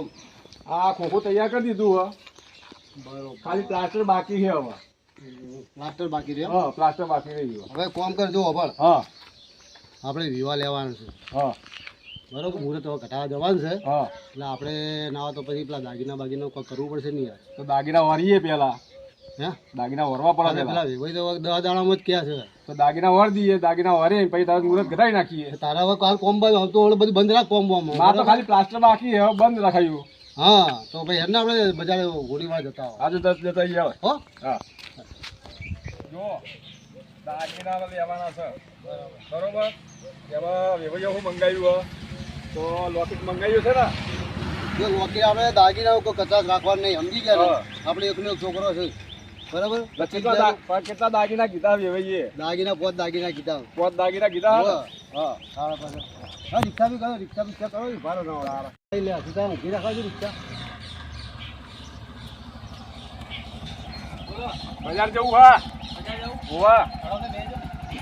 કોમ આ ખોખું તૈયાર કરી દીધું હા. બરોબર. ખાલી પ્લાસ્ટર બાકી છે હવે પ્લાસ્ટર બાકી રહ્યો હા પ્લાસ્ટર બાકી રહી ગયું. હવે કોમ કરજો અભળ હા. આપણે વિવાહ લેવાનું છે. હા. બરોબર મુહૂર્ત હવે ઘટાડવા જવાનું છે. હા. એટલે આપણે ના તો પછી પેલા દાગીના બાગીના કરવું પડશે નહીં યાર. તો દાગીના વારીએ પેલા હે? દાગીના વરવા પડે પેલા. પેલા તો દસ દાડામાં જ ક્યાં છે? તો દાગીના વર દઈએ દાગીના વરે પછી તારે મુહૂર્ત ઘટાડી નાખીએ. તારા હવે કાલ કોમ હવે બધું બંધ રાખ કોમ બોમ તો ખાલી પ્લાસ્ટર બાકી હવે બંધ રખાયું. હા તો ભાઈ એમને આપણે બજારે હોળીમાં જતા આજે દસ જતા હો? હા. જો દાગીના લેવાના છે. બરોબર? એમાં વેવાઈઓ હું મંગાવ્યું હે તો લોકેટ મંગાવ્યું છે ને? જો આપણે દાગીના કોઈ કચાશ રાખવાનું નહીં સમજી ગયા આપણે એકનો એક છોકરો છે. બરાબર? કેટલા દાગીના કીધા વેવાઈએ દાગીના પોત દાગીના કીધા પોત દાગીના કીધા હા. હા. હા રિક્ષા બી કરો રિક્ષા બિક્ષા કરો. ભારો ના વાળા લે સીધા રિક્ષા. બજાર જવું હા? હોવા.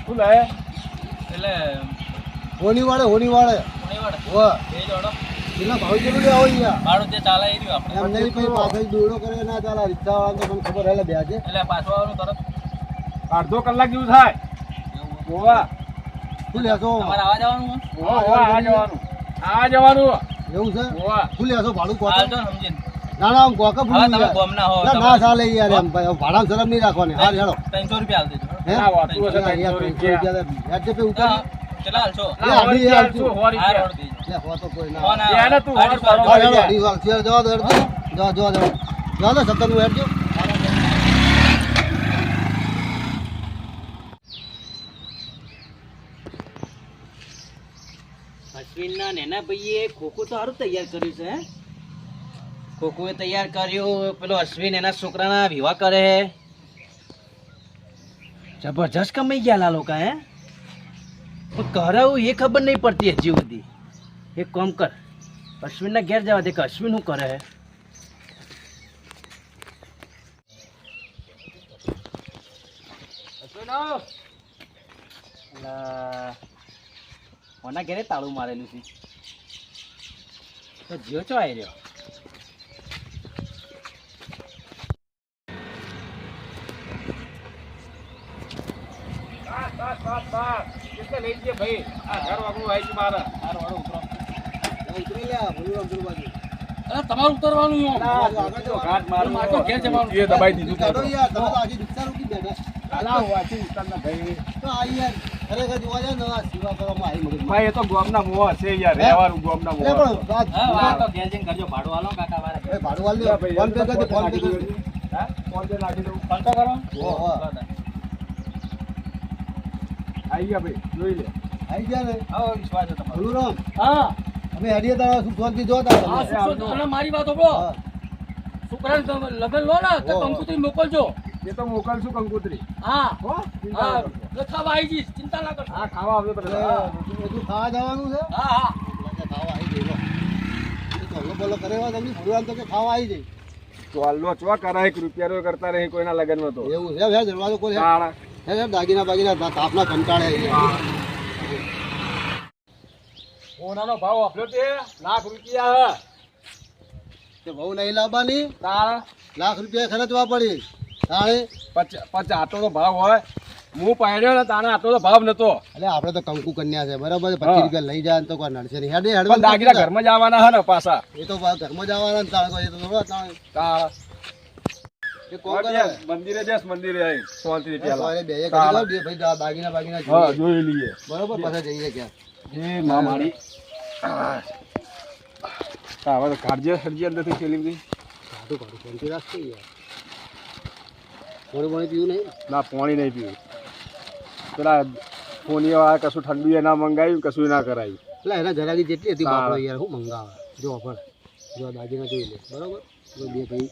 શું લે એટલે હોની વાળે હોની વાળે હોવા. બે જોડો કેટલા ભાવ કેટલું લેવા હોય ભાડું જે ચાલે એ રહ્યું આપણે. એમ નહીં પછી પાછળ દોડો કરે ના ચાલે રિક્ષા વાળા તો મને ખબર હેલે બેજે એટલે પાછું આવવાનું તરત. અડધો કલાક જેવું થાય. હોવા. શું લેશો? તમારે આવવા જવાનું હોય? હોવા હોવા આ જવાનું. આ જવાનું. એવું છે? ગોવા શું લેશો ભાડું આવજો સમજીને. ના ના ભૂલી તમે હો ચાલે યાર એમ. ભાઈ ભાડા શરમ નહીં રાખવાની. હા હેડો. ત્રણસો રૂપિયા આલ દેજો. હે? ના, વાતું હશે રૂપિયા. રૂપિયા યાર, જે પે ઉપર હા, કેટલા તો. કોઈ ના. તું જવા દો, જવા, જવા દો. જવા દો, સત્તરનું હેડજો. અશ્વિનના નેના ભાઈએ ખોખું તો સારું તૈયાર કર્યું છે હે? ખોખોએ તૈયાર કર્યું. પેલો અશ્વિન એના છોકરાના વિવાહ કરે જબરજસ્ત કમાઈ ગયા લોકો હે? પણ કરાવું એ ખબર નહીં પડતી હજી સુધી. એક કામ કર અશ્વિનના ઘેર જવા દે કે અશ્વિન શું કરે? હે કોના ઘેરે તાળું મારેલું છે. તો જીઓ ચો આવી રહ્યો? બસ, બસ. લઈ જઈએ ભાઈ આ ઘર વાગણું આવી ગયું મારે હારો હારો ઉતરો ઉતરી લે, ભૂલી રમ, ભૂલી અરે તમારું ઉતરવાનું યો આગળ. ઘાટ મારું મારે ઘેર જવાનું. એ દબાઈ દીધું તો. યાર, તમે તો આજે રિક્ષા રોકી બેઠા. અલા, વાંચી ઉતારના ભાઈ. તો આ યાર, ખરેખર જોવા જાય ને, આ સેવા કરવામાં આવી મગજમાં. ભાઈ, એ તો ગોમના મોહ છે યાર રહેવાનું ગોમના મોહ પણ હા તો ઘેર જઈને કરજો ભાડું હાલો કાકા વાળા ભાડું વાળી ફોન પે કરી ફોન પે નાખી કરી દે. દઉં. હા? ફોન પે નાખી દઉં. ફોન તો કરો હો, હો. ગયા ભાઈ જોઈ લે. આવી ગયા ને? આવો વિશ્વાસ તમારો રામ, હા. અમે તારા સુખ જોતા હા તમે. મારી વાત. તમે લગન લો ને તો ઓહો. મોકલજો. એ તો મોકલશું કંકોત્રી. હા. હા? ખાવા આવી જઈશ ચિંતા ના કરશો. હા ખાવા આવજો. બધું ખાવા જવાનું છે? હા હા. ખાવા આવી જઈ ચોલો બોલો કરે વાત એમની તો કે ખાવા આવી જઈ ચોલ્લો ચો કરાય એક રૂપિયા કરતા રહી કોઈના લગનમાં તો. એવું છે દરવાજો કોઈ હે દાગીના બાગીના તાપના કંટાળે ઓનાનો ભાવ આપ્યો તે લાખ રૂપિયા તે બહુ નહીં લાવવાની? તાળા લાખ રૂપિયા ખર્ચવા પડી. તાણે? પચ- પચ આટલો તો ભાવ હોય. હું પાડ્યો ને તાણે આટલો તો ભાવ નતો. એટલે આપણે તો કંકુ કન્યા છે બરાબર? પચીસ રૂપિયા લઈ જાય તો કોઈ નડશે નહીં. હેડે હેડવા દાગીના ઘરમાં જવાના હે ને પાછા. એ તો ઘરમાં જવાના ને તાણે એ તો તાણે તાળા. એ કોણ કરે બેસ, મંદિરે બેસ મંદિરે આઈ શાંતિથી પેલા બે એક તાળા. કરી દો, બે ભાઈ દા- બાગીના હા જોઈ લઈએ. બરોબર પાછા જઈએ ક્યાં? એ માં મારી. હવે તો કાઢજે હરજી અંદરથી ફેલી બધી. કાઢું કાઢું શાંતિ રાખશે યાર. પાણી પાણી પીવું નહીં? ના પાણી નહીં પીવું. પેલા ફોની વાળા કશું ઠંડુ એ ના મંગાવ્યું કશું ના કરાયું એટલે એના જરાકી જેટલી હતી. બાપડો યાર મંગાવે? જો પણ. જો દાગીના જોઈ લે. બરોબર? બે ભાઈ.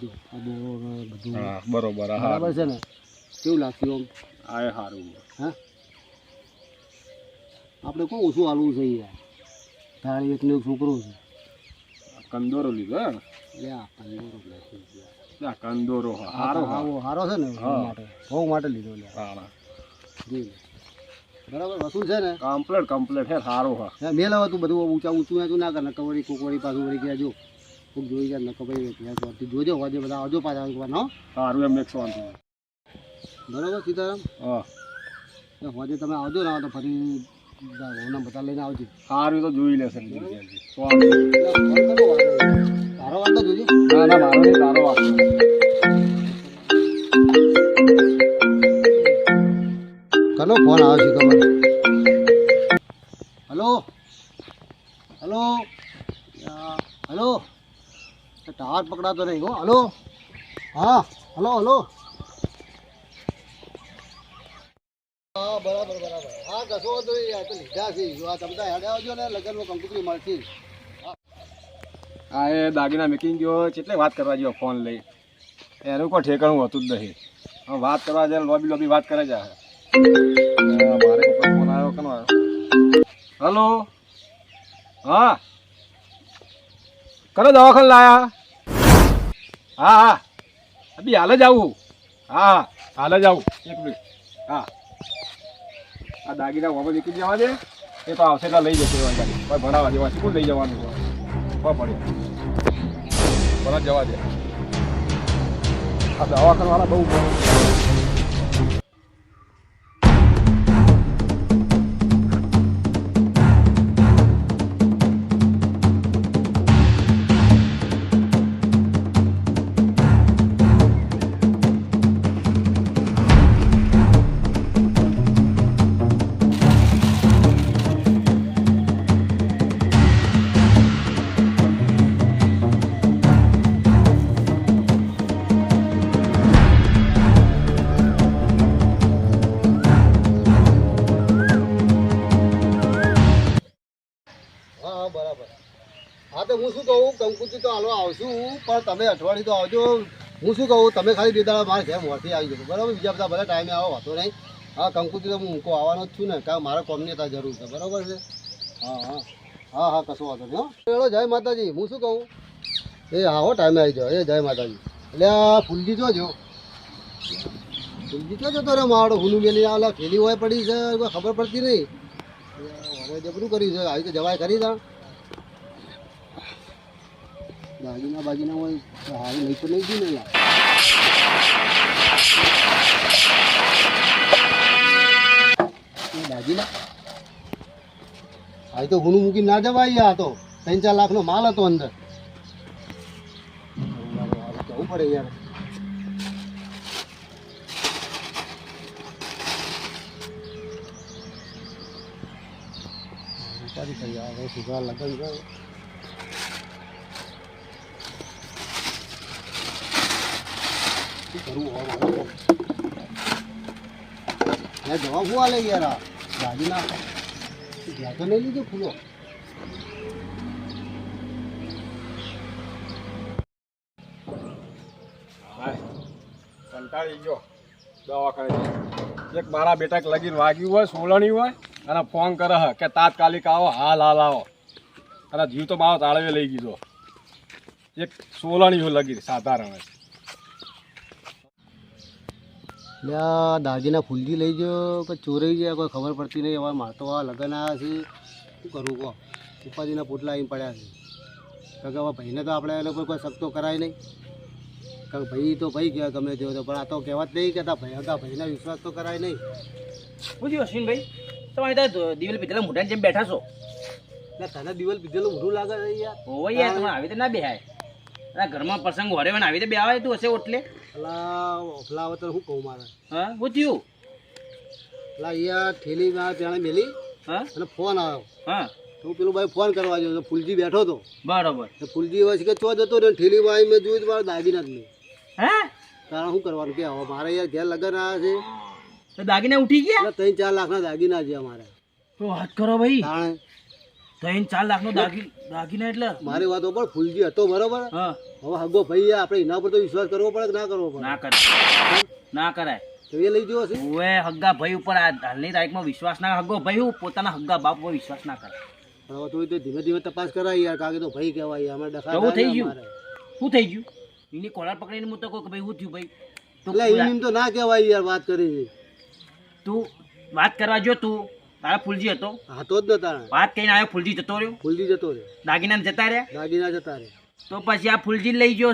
જો આ દોરો ને બધું બરોબર બરાબર છે ને? કેવું આમ? આ સારું. હા? આપણે કોઈ ઓછું હાલવું છે યાર? તારી એકનો એક છોકરો છે. કંદોરો લીધો હે એટલે આ કંદોરો લે કંદોરો સારો આવો હારો છે ને માટે બહુ માટે લીધો લે. હા જોઈ બરાબર વસૂલ છે ને? કમ્પ્લેટ કમ્પ્લેટ હે સારો હા. મેં મેલ તું બધું ઊંચા ઊંચું તું ના કરે કવરી કોકવરી પાછું વળી ગયા જો. કોક જોઈ જાય નકો ભાઈ ત્યાં જોજો હોજે બધા આવજો પાછા એકવાર હો. સારું એમ એક શાંતિ બરાબર સીતારામ? હા. હોજે તમે આવજો ને તો ફરી ઘઉંના બધા લઈને આવજો. સારું તો જોઈ લેશે વાંધો. તારો વાંધો જોજે. ના ના મારો નહીં તારો વાત કનો ફોન આવે છે ખબર હલો? હલો? હેલો? ટાવર પકડાતો નહીં હો. હલો? હા, હલો હલો? હા, બરાબર બરાબર. હા, કશો વાંધો નહીં તો લીધા છે. આ તમે તો હેડે આવજો ને, લગ્નમાં કંકુતરી મળશે. આ એ દાગીના મેકિંગ ગયો એટલે વાત કરવા જેવો ફોન લઈ. એનું કોઈ ઠેકાણું હતું જ નહીં. હવે વાત કરવા જાય લોબી લોબી વાત કરે જાય મારે ફોન આવ્યો કનો આવ્યો? હલો? હા? કરો દવાખાને લાયા? હા હા. અભી હાલ જ આવું. હા હા. હાલ જ આવું. એક મિનિટ. હા. આ દાગીના વાપર નીકળી જવા દે. એ તો આવશે, એટલે લઈ જશે એવા ગાડી કોઈ ભણાવવા દેવા શું લઈ જવાનું કોઈ પડે. ભણા જવા દે. આ દવાખાનાવાળા બહુ તો હાલો આવશું, પણ તમે અઠવાડિયું તો આવજો. હું શું કહું, તમે ખાલી બે દાડા મારા ઘેર મોરથી આવી જશો બરાબર? બીજા બધા ભલે ટાઈમે આવો વાતો નહીં. હા કંકુચી તો હું મૂકો આવવાનો જ છું ને કારણ મારા કોમની ત્યાં જરૂર છે. બરાબર છે? હા હા. હા હા, કશો વાંધો નહીં ચલો જય માતાજી. હું શું કહું? એ, હા, હો ટાઈમે આવી જાઓ એ, જય માતાજી. એટલે આ ફૂલજી જોજો ફૂલજી જોજો તો રે મારો હુલું મેલી આલા થેલી હોય પડી છે ખબર પડતી નહીં. હવે જબરું કર્યું છે. આવી તો જવાય ખરી તા. દાગીના બાગીના હોય હારું લઈ તો નહીં ને દાગીના આવી તો હુનું મૂકી ના જવાય આ તો. ત્રણ ચાર લાખનો માલ હતો અંદર. જવું પડે યાર. થઈ યાર હવે સીધા શું જવાબ હું આ ગાડી ના ત્યાં તો નહીં લીધો કંટાળી ગયો દવાખાને એક મારા બેટા લગીન વાગ્યું હોય, સોલણી હોય, અને ફોન કરે કે તાત્કાલિક આવો, હાલ હાલ, આવો. અને જીવ તો મારો તાળવે લઈ ગયો એક સોલણી હોય લગી સાધારણ હોય. દાદીના દાગીના ફૂલજી લઈ ગયો કે ચોરાઈ ગયા? કોઈ ખબર પડતી નહીં. હવે મારે તો આ લગ્ન આવ્યા છે. શું કરવું કહો? ઉપાધિના પોટલા અહીં પડ્યા છે. કારણ કે હવે ભાઈને તો આપણે એ લોકો કોઈ શક તો કરાય નહીં. કારણ કે ભાઈ તો ભાઈ કહેવાય ગમે તેવો તો પણ આ તો કહેવત નહીં કહેતા ભાઈ હતા ભાઈના વિશ્વાસ તો કરાય નહીં. પૂછ્યું અશ્વિનભાઈ? તમારે ત્યાં દિવેલ પીધેલા મોઢાની જેમ બેઠા છો? એટલે તને દિવેલ પીધેલું મોઢું લાગે છે યાર. હોવે યાર તમે આવી રીતે ના બેહાય. ઘરમાં પ્રસંગ હોરે આવી રીતે બેહાય તું હશે ઓટલે. અલા ઓફલા આવે તો શું કહું મારે? હા? શું થયું? અલા યાર ઠેલી માં ત્યાં મેલી હા? અને ફોન આવ્યો. હા. તો પેલું ભાઈ ફોન કરવા તો ફૂલજી બેઠો હતો. બરાબર. તો ફૂલજી હોય કે ચો જતો ને ઠેલીમાં આવી મેં જોયું મારા દાગીના જ હે? તારે શું કરવાનું કે હવે મારે યાર ઘેર લગન આવ્યા છે. તો દાગીને ઉઠી ગયા? ત્રણ ચાર લાખના દાગીના છે અમારે. તો વાત કરો ભાઈ. તાણે ત્રણ ચાર લાખનો દાગી દાગીના એટલે? મારી વાતો પણ ફૂલજી હતો બરોબર? હા. હવે હગો ભાઈ આપણે એના પર તો વિશ્વાસ કરવો પડે કે ના કરવો પડે? ના કરાય. ના કરાય. તો એ લઈ જવો છે ઓએ હગ્ગા ભાઈ ઉપર આ હાલની તારીખમાં વિશ્વાસ ના હગ્ગો ભાઈ હું પોતાના હગ્ગા બાપ ઉપર વિશ્વાસ ના કરે હવે તો તો ધીમે ધીમે તપાસ કરાય યાર કારણ કે તો ભાઈ કહેવાય અમારે ડખા એવું થઈ ગયું. શું થઈ ગયું? એની કોલર પકડીને હું તો કહું કે ભાઈ શું થયું ભાઈ? તો એમ તો ના કહેવાય યાર વાત કરી તું વાત કરવા જો તું. તારા ફૂલજી હતો. હતો જ ને વાત કહીને આવ્યો ફૂલજી જતો રહ્યો. ફૂલજી જતો રહ્યો. દાગીના જતા રહ્યા? દાગીના જતા રહ્યા. તો પછી આ ફૂલજી લઈ ગયો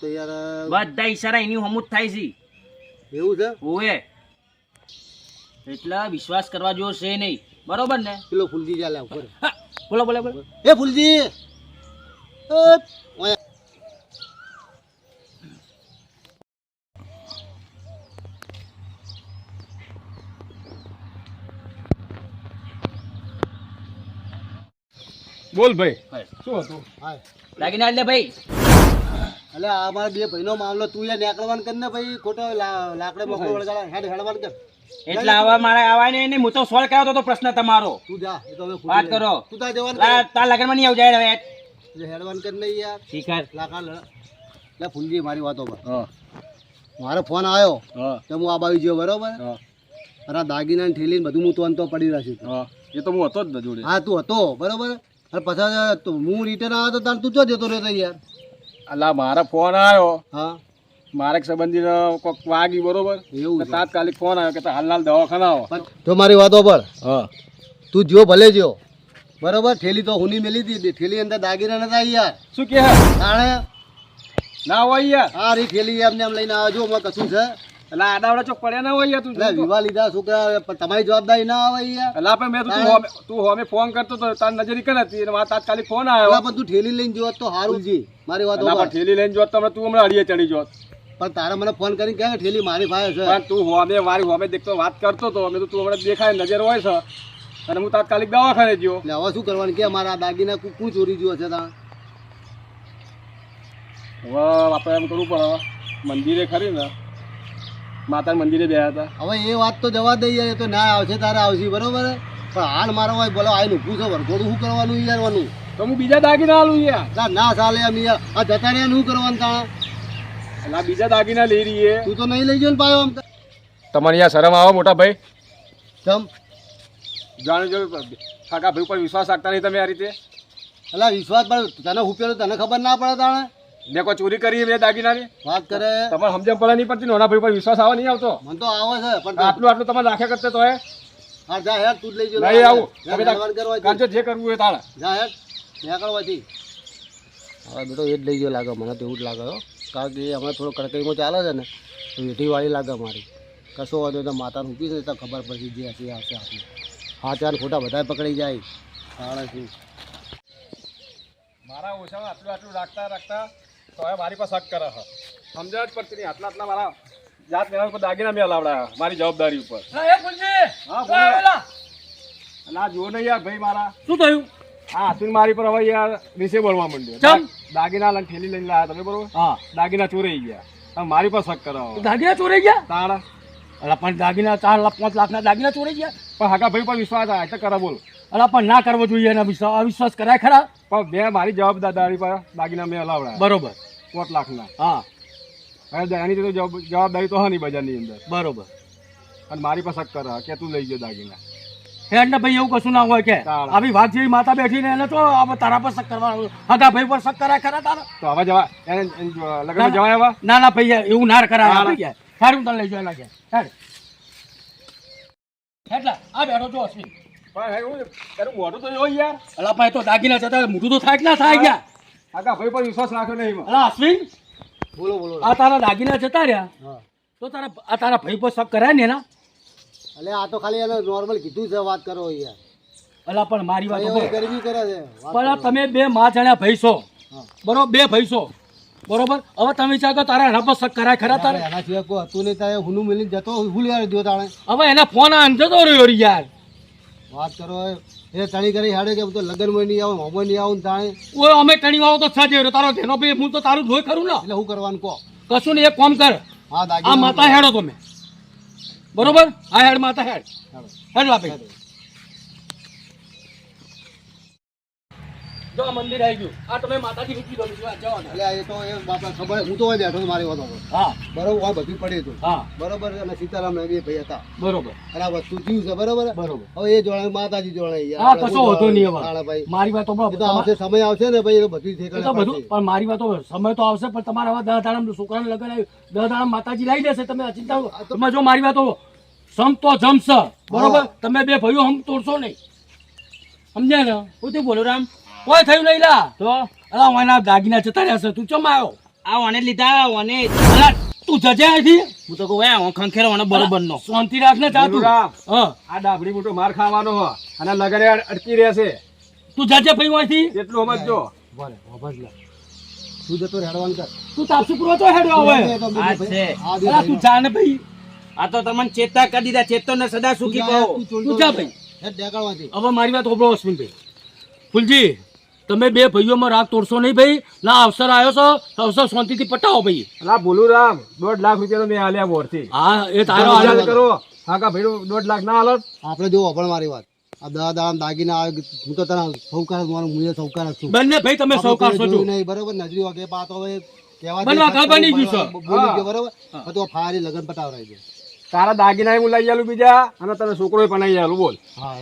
તો યાર બધા ઈશારા એની હમુત થાય છે. એવું છે? ઓએ એટલા વિશ્વાસ કરવા જેવો છે નહીં. બરોબર ને? પેલો ફૂલજી ચાલે ઉપર. બોલો બોલો બોલો. એ ફૂલજી! ઓય. બોલ ભાઈ. શું હતું. દાગીના એટલે ભાઈ. એટલે અમારા મારા બે ભાઈનો મામલો તું યાર નીકળવાન કર ને ભાઈ ખોટો લા- લાકડે મકડો વળગાડા હેડ હેડવાન કર. એટલે આવા મારા આવા નહીં એને હું તો સોલ્વ કર્યો તો પ્રશ્ન તમારો. તું જા એ તો હવે વાત કરો. તું તાર જવાન લા, તાર લગનમાં નહીં આવું જાય હવે. હેડવાન કર ને યાર. શીખર. લાકા લ- લે ફૂલજી મારી વાતો પર મારો ફોન આવ્યો હા. તો હું આ બાજુ ગયો બરોબર? હા. અરે દાગીના ઠેલીને બધું હું તો અંતો પડી રહ્યા. હા. એ તો હું હતો જ ને જોડે. હા તું હતો બરોબર? અને પછી તું- હું રિટર્ન આવ્યો તો તાર તું ચો જતો રહ્યો યાર? અલા મારા ફોન આવ્યો. હા. મારે સંબંધી કોક વાગી બરોબર? એવું તાત્કાલિક ફોન આવ્યો કે હાલ હાલ દવાખાના આવો. તો મારી વાતો પર. હા. તું જો ભલે જો બરોબર? ઠેલી તો હુની મેલી હતી. ઠેલી અંદર દાગીના નતા યાર. શું કે? તાણે? ના હોય યાર. હા રી ઠેલી એમને એમ લઈને આવજો એમાં કશું છે? એટલે આડાવડા ચોક પડ્યા ના હોય તું વિવાહ લીધા છોકરા તમારી જવાબદારી ના આવે યાર. એટલે આપણે મેં તું તું હોમે ફોન કરતો તો તાર નજર કર હતી અને મારા તાત્કાલિક ફોન આવ્યો. પણ તું ઠેલી લઈને જો તો સારું જી મારી વાત ઠેલી લઈને જોત તો તું હમણાં અડીએ ચડી જોત. પણ તારે મને ફોન કરીને કહે ઠેલી મારી પાસે છે. પણ તું હોમે મારી હોમે દેખતો વાત કરતો તો અમે તો તું હમણાં દેખાય નજર હોય છે. અને હું તાત્કાલિક દવાખાને ગયો. એટલે હવે શું કરવાનું? કે મારા દાગીના કું ચોરી ગયો છે તા હવે આપણે એમ કરવું પડે મંદિરે ખરી ને. માતાના મંદિરે ગયા હતા. હવે એ વાત તો જવા દઈએ એ તો ના આવશે તારે આવશે બરોબર? પણ હાલ મારો હોય બોલો આઈને ઊભું છે વરઘોડું શું કરવાનું યાર વાનું તો હું બીજા દાગીના આલું યાર. ના ના ચાલે એમ યાર. આ જતા રહ્યા શું કરવાનું તા એટલે બીજા દાગીના લઈ રહીએ. તું તો નહીં લઈ ગયો ને પાયો આમ તો. તમારે યાર શરમ આવો મોટા ભાઈ? તમ જાણે જો કાકા ભાઈ ઉપર વિશ્વાસ રાખતા નહીં તમે આ રીતે? એટલે વિશ્વાસ પર તને હુપ્યો તને ખબર ના પડે તાણે? મેં કોઈ ચોરી કરી બે દાગીનાની? વાત કરે. તમારે સમજણ પડે નહીં પડતી નોના ભાઈ પર વિશ્વાસ આવે નહીં આવતો. મને તો આવે છે પણ આટલું આટલું તમે રાખ્યા કરતે તો હે? હા જા હેડ તું જ લઈ નહીં જો આવું. તમે કાંચો જે કરવું એ તાળા જા હેડ નીકળવાથી હવે બેટો એ જ લઈ ગયો લાગે મને તો એવું જ લાગે કારણ કે અમે હમણાં થોડો કડકડીમાં ચાલે છે ને તો વેઠીવાળી લાગે મારી. કશો વાંધો તો માતાનું ઊભી છે તો ખબર પડશે જે હશે આવશે આપણે હા ચાર ખોટા બધા પકડી જાય. સાડા શું મારા ઓછામાં આટલું આટલું રાખતા રાખતા તો હવે મારી પાસે શક કરે. છે સમજણ પડતી નહીં. આટલા આટલા મારા જાત મેળા ઉપર દાગીના મેં લાવડાયા મારી જવાબદારી ઉપર. હા બોલો. અને આ જુઓ ને યાર ભાઈ મારા. શું થયું? હા હાથું મારી પર હવે યાર રીસે બોલવા માંડ્યો. દાગીના લઈને ઠેલી લઈને લાયા તમે બરોબર? હા. દાગીના ચોરાઈ ગયા. મારી પર શક કરાવો દાગીના ચોરાઈ ગયા? તારા અલા પણ દાગીના ચાર લાખ પાંચ લાખના દાગીના ચોરાઈ ગયા? પણ હાકા ભાઈ પર વિશ્વાસ આવે તો કરા બોલ. અલા પણ ના કરવો જોઈએ એના વિશ્વાસ અવિશ્વાસ કરાય ખરા? પણ મેં મારી જવાબદારી પર દાગીના મેં અલાવડા બરોબર. પાંચ લાખના. હા. હવે એની તો જવાબ- જવાબદારી તો હની બજારની અંદર. બરોબર. અને મારી પાસે કરે કે તું લઈ ગયો દાગીના. ને ભાઈ એવું કશું ના હોય કે? આવી વાત જેવી માતા બેઠી ને એને તો તારા પર શક કરવાનું હતા ભાઈ પર શક કરાય ખરા તારા? તો હવે જવા એને લગ્ન જવાય હવે? ના ના ભાઈ એવું ના કરાય સારું તને લઈ જવા લાગે હેડલા આ બેઠો છો અશ્વિન. પણ હું તારું મોઢું તો જોઈ યાર. અલા ભાઈ તો દાગીના જતા મોટું તો થાય કે ના થાય ગયા હાકા ભાઈ પર વિશ્વાસ રાખ્યો નહીં હા અલા અશ્વિન? બોલો બોલો. આ તારા દાગીના જતા રહ્યા? હા. તો તારા આ તારા ભાઈ પર શક કરાય ને એના? એટલે આ તો ખાલી એને નોર્મલ કીધું છે વાત કરો યાર અલા પણ મારી વાત. ગરમી કરે છે પણ તમે બે માં જાણ્યા ભાઈ છો. બરોબર બે ભાઈ છો. બરોબર? હવે તમે વિચાર કરો તારા એના પર શક કરાય ખરા તારે? એના સિવાય કોઈ હતું નહીં તારે હુનું મિલી જતો ભૂલી આવી દ્યો તાણે. હવે એના ફોન આ જતો રહ્યો યાર. વાત કરો એ. તણી કરી હાડે કે તો લગનમાં નહીં આવું હોમો નહીં આવું તાણે. ઓય અમે તણી વાળો તો સાજે રહ્યો. તારો ધેનો ભાઈ હું તો તારું જોઈ ખરું ને. એટલે હું કરવાનું કહો? કશું ને એક કામ કર. હા આ માતા હેડો તમે. બરોબર? આ હેડ માતા હેડ. હેડ. લા જો આ મંદિર આવી ગયું. આ તમે માતાજી મૂકી દો બીજું આ એટલે એ તો એ બાપા ખબર હું તો બેઠો મારી વાત હા. બરોબર આ બધું પડી હતું. હા. બરોબર અને સીતારામ ને ભાઈ હતા. બરોબર. અને આ વસ્તુ થયું છે બરોબર બરોબર. હવે એ જોડે માતાજી જોડે હા કશો હોતો નહીં હવે. મારી વાત તો આવશે સમય આવશે ને ભાઈ એ તો બધું એ તો બધું પણ મારી વાત સમય તો આવશે પણ તમારે હવે દહ દાડા છોકરાને લગન આવ્યું. દહ દાડા માતાજી લઈ જશે તમે ચિંતા તમે જો મારી વાતો સમ તો જમશ બરોબર? તમે બે ભાઈઓ હમ તોડશો નહીં. સમજ્યા ને? હું તે બોલો રામ કોઈ થયું નહીં લા. તો? અલા વાના દાગીના જતા રહ્યા છે. તું ચમ આવ્યો આ ઓને લીધા ઓને અલા તું જજે અહીંથી. હું તો કહું હે હું ખંખેરો ઓને બરોબર નો શાંતિ રાખ ને જા તું. હા. આ ડાબડી મોટો માર ખાવાનો હો અને લગને અટકી રહેશે. તું જજે ભાઈ અહીંથી. એટલું સમજજો. ભલે વાપસ લા. તું જતો રેડવાન કર. તું તાપસી પૂરો તો હેડવા હવે. એ તો આ છે. આ અલા તું જાને ભાઈ. આ તો તમને ચેતા કરી દીધા ચેતો ને સદા સુખી કહો તું જા ભાઈ. હવે મારી વાત હોભળો અશ્વિનભાઈ ફૂલજી તમે બે ભાઈઓમાં રાગ તોડશો નહીં ભાઈ? ના અવસર આવ્યો છો. તો અવસર શાંતિથી પટાવો ભાઈ. ના બોલું રામ. દોઢ લાખ રૂપિયા મેં હાલ્યા બોરથી. હા એ તારો હાલ કરો. હા કા ભાઈ દોઢ લાખ ના હાલત આપણે જો અભણ મારી વાત. આ દા દા દાગીના આવે હું તો તને સૌકાર મારું હું સૌકાર છું. બંને ભાઈ તમે સૌકાર છો નહીં, બરોબર? નજરી વાગે પાતો હવે કહેવા દે, બનવા ખબર બની ગયું છે. બરોબર? તો ફારી લગન પટાવરાઈ દે. તારા દાગીના હું લઈ આલું બીજા અને તને છોકરો પણ આલું બોલ.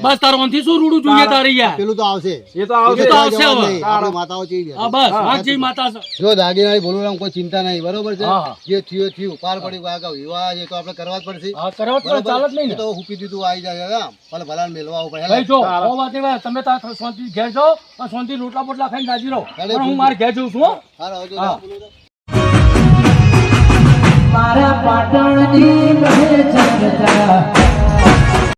બસ તારો અંથી શું રૂડું જોઈએ તારી યાર? પેલું તો આવશે. એ તો આવશે. તો આવશે હવે. માતાઓ ચીવી હા બસ હા. માતા જો દાગીના બોલું એમ કોઈ ચિંતા નહીં બરોબર છે. જે થયું થયું પાર પડી ગયા અગાઉ વિવાહ છે તો આપણે કરવા જ પડશે. હા કરવા જ પડે, ચાલે નહીં તો હુપી દીધું આવી જાય આમ. ભલે મેલવા આવું પડે ભાઈ જો ઓ વાત એવા તમે તાર શાંતિ ઘેર જાઓ અને શાંતિ રોટલા બોટલા ખાઈને રાજી રહો. હું મારે ઘેર જઉં છું હો. જો હા. મારા પાટણની બહે ચંદ્રા